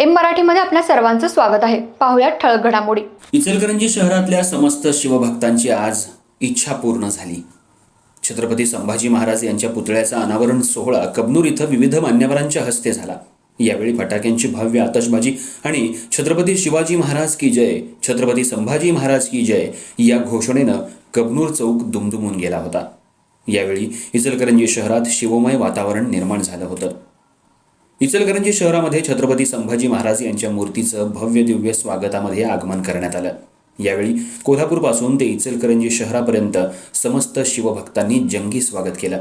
M मराठीमध्ये आपल्या सर्वांचं स्वागत आहे. पाहुयात ठळक घडामोडी. इचलकरंजी शहरातल्या समस्त शिवभक्तांची आज इच्छा पूर्ण झाली. छत्रपती संभाजी महाराज यांच्या पुतळ्याचा अनावरण सोहळा कबनूर इथं विविध मान्यवरांच्या हस्ते झाला. यावेळी फटाक्यांची भव्य आतषबाजी आणि छत्रपती शिवाजी महाराज की जय छत्रपती संभाजी महाराज की जय या घोषणेनं कबनूर चौक दुमदुमून गेला होता. यावेळी इचलकरंजी शहरात शिवमय वातावरण निर्माण झालं होतं. इचलकरंजी शहरामध्ये छत्रपती संभाजी महाराज यांच्या मूर्तीचं भव्य दिव्य स्वागतामध्ये आगमन करण्यात आलं. यावेळी कोल्हापूरपासून ते इचलकरंजी शहरापर्यंत समस्त शिवभक्तांनी जंगी स्वागत केलं.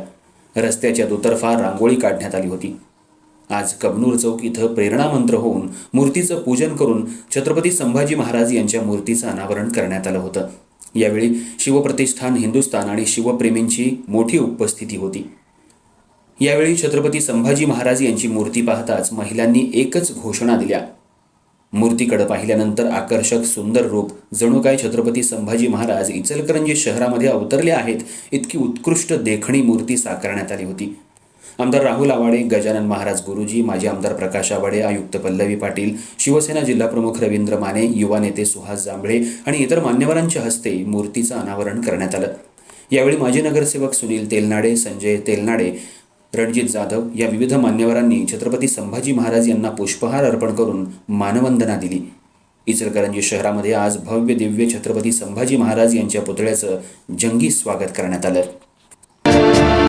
रस्त्याच्या दुतर्फा रांगोळी काढण्यात आली होती. आज कबनूर चौक इथं प्रेरणामंत्र होऊन मूर्तीचं पूजन करून छत्रपती संभाजी महाराज यांच्या मूर्तीचं अनावरण करण्यात आलं होतं. यावेळी शिवप्रतिष्ठान हिंदुस्थान आणि शिवप्रेमींची मोठी उपस्थिती होती. यावेळी छत्रपती संभाजी महाराज यांची मूर्ती पाहताच महिलांनी एकच घोषणा दिल्या. मूर्तीकडे पाहिल्यानंतर आकर्षक सुंदर रूप जणू काय छत्रपती संभाजी महाराज इचलकरंजी शहरामध्ये अवतरले आहेत इतकी उत्कृष्ट देखणी मूर्ती साकारण्यात आली होती. आमदार राहुल आवाडे गजानन महाराज गुरुजी माजी आमदार प्रकाश आवाडे आयुक्त पल्लवी पाटील शिवसेना जिल्हाप्रमुख रवींद्र माने युवा नेते सुहास जांभळे आणि इतर मान्यवरांच्या हस्ते मूर्तीचं अनावरण करण्यात आलं. यावेळी माजी नगरसेवक सुनील तेलनाडे संजय तेलनाडे रणजित जाधव या विविध मान्यवरांनी छत्रपती संभाजी महाराज यांना पुष्पहार अर्पण करून मानवंदना दिली. इचलकरंजी शहरामध्ये आज भव्य दिव्य छत्रपती संभाजी महाराज यांच्या पुतळ्याचं जंगी स्वागत करण्यात आलं.